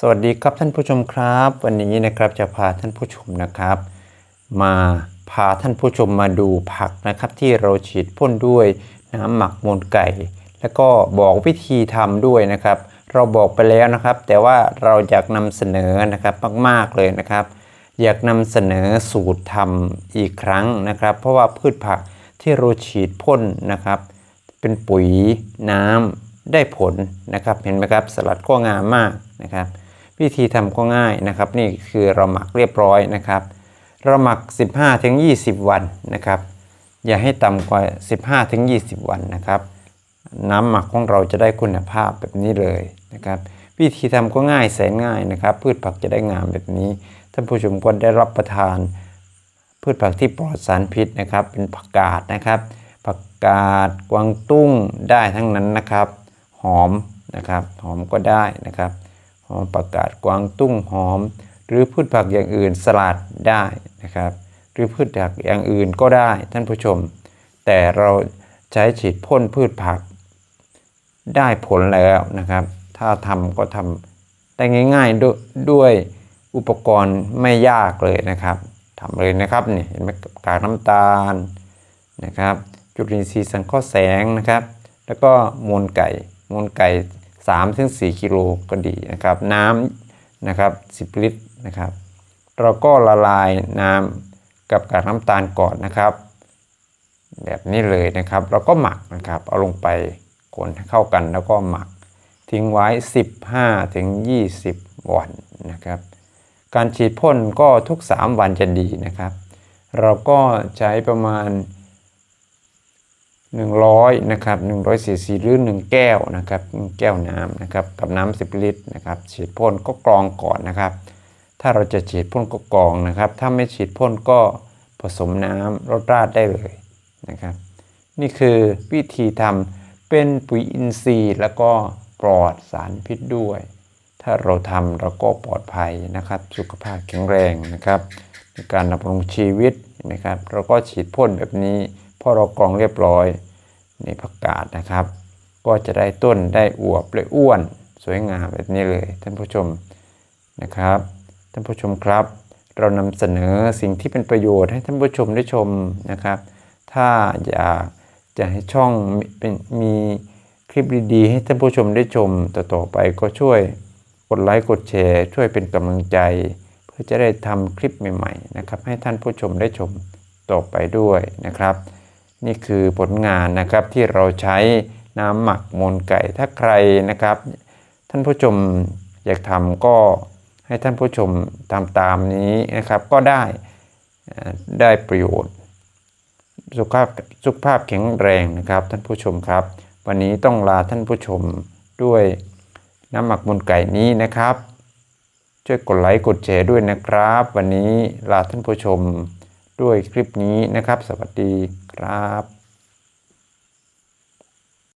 สวัสดีครับท่านผู้ชมครับ วันนี้นะครับจะพาท่านผู้ชมนะครับ มาพาท่านผู้ชมมาดูผักนะครับ ที่เราฉีดพ่นด้วยน้ำหมักมูลไก่ แล้วก็บอกวิธีทำด้วยนะครับ เราบอกไปแล้วนะครับ แต่ว่าเราอยากนำเสนอนะครับมากๆเลยนะครับ อยากนำเสนอสูตรทำอีกครั้งนะครับ เพราะว่าพืชผักที่เราฉีดพ่นนะครับ เป็นปุ๋ยน้ำได้ผลนะครับ เห็นไหมครับสลัดก็งามมากนะครับ วิธีทำก็ง่ายนะครับ นี่คือเราหมักเรียบร้อยนะครับ เราหมัก 15-20 วันนะครับ อย่าให้ต่ำกว่า 15-20 วันนะครับ น้ำหมักของเราจะได้คุณภาพแบบนี้เลยนะครับ วิธีทำก็ง่ายแสนง่ายนะครับ พืชผักจะได้งามแบบนี้ท่านผู้ชมก็ได้รับประทาน พืชผักที่ปลอดสารพิษนะครับ เป็นผักกาดนะครับ ผักกาดกวางตุ้งได้ทั้งนั้นนะครับ หอมนะครับ หอมก็ได้นะครับ หอมผักกาดกวางตุ้งหอม หรือพืชผักอย่างอื่นสลัดได้นะครับ หรือพืชผักอย่างอื่นก็ได้ท่านผู้ชม แต่เราใช้ฉีดพ่นพืชผักได้ผลแล้วนะครับ ถ้าทำก็ทำได้ง่าย ๆด้วยด้วยอุปกรณ์ไม่ยากเลยนะครับทำเลยนะครับนี่เห็นไหมกากน้ำตาลนะครับ จุลินทรีย์สังเคราะห์แสงนะครับ แล้วก็มูลไก่มูลไก่ 3ถึง4กิโลก็ดีนะครับน้ำนะครับ10 ลิตรนะครับ เราก็ละลายน้ำกับกากน้ำตาลก่อนนะครับ แบบนี้เลยนะครับ เราก็หมักนะครับเอาลงไปคนเข้ากันแล้วก็หมักทิ้งไว้ 15ถึง20 วันนะครับ การฉีดพ่นก็ทุก 3 วันจะดีนะครับ เราก็ใช้ประมาณ 100นะครับ100ซีซีหรือ 1 แก้วนะครับแก้วน้ำนะครับกับน้ำ10 ลิตรนะครับฉีดพ่นก็กรองก่อนนะครับ ถ้าเราจะฉีดพ่นก็กรองนะครับ ถ้าไม่ฉีดพ่นก็ผสมน้ำรดราดได้เลยนะครับ นี่คือวิธีทำเป็นปุ๋ยอินทรีย์ แล้วก็ปลอดสารพิษด้วย ถ้าเราทำเราก็ปลอดภัยนะครับ สุขภาพแข็งแรงนะครับในการดำรงชีวิตนะครับ เราก็ฉีดพ่นแบบนี้พอเรากรองเรียบร้อย ในผักกาดนะครับ ก็จะได้ต้นได้อวบและอ้วนสวยงามแบบนี้เลยท่านผู้ชมนะครับ ท่านผู้ชมครับ เรานำเสนอสิ่งที่เป็นประโยชน์ให้ท่านผู้ชมได้ชมนะครับ ถ้าอยากจะให้ช่องมีเป็นมีคลิปดีๆ ให้ท่านผู้ชมได้ชมต่อๆไปก็ช่วยกดไลค์กดแชร์ ช่วยเป็นกำลังใจ เพื่อจะได้ทำคลิปใหม่ๆนะครับให้ท่านผู้ชมได้ชมต่อไปด้วยนะครับ นี่คือผลงานนะครับที่เราใช้น้ำหมักมูลไก่ถ้าใครนะครับ ท่านผู้ชมอยากทำก็ให้ท่านผู้ชมทำตามนี้นะครับก็ได้ได้ประโยชน์ สุขภาพสุขภาพแข็งแรงนะครับ ท่านผู้ชมครับ วันนี้ต้องลาท่านผู้ชมด้วยน้ำหมักมูลไก่นี้นะครับ ช่วยกดไลค์กดแชร์ด้วยนะครับ วันนี้ลาท่านผู้ชม ด้วยคลิปนี้นะครับ สวัสดีครับ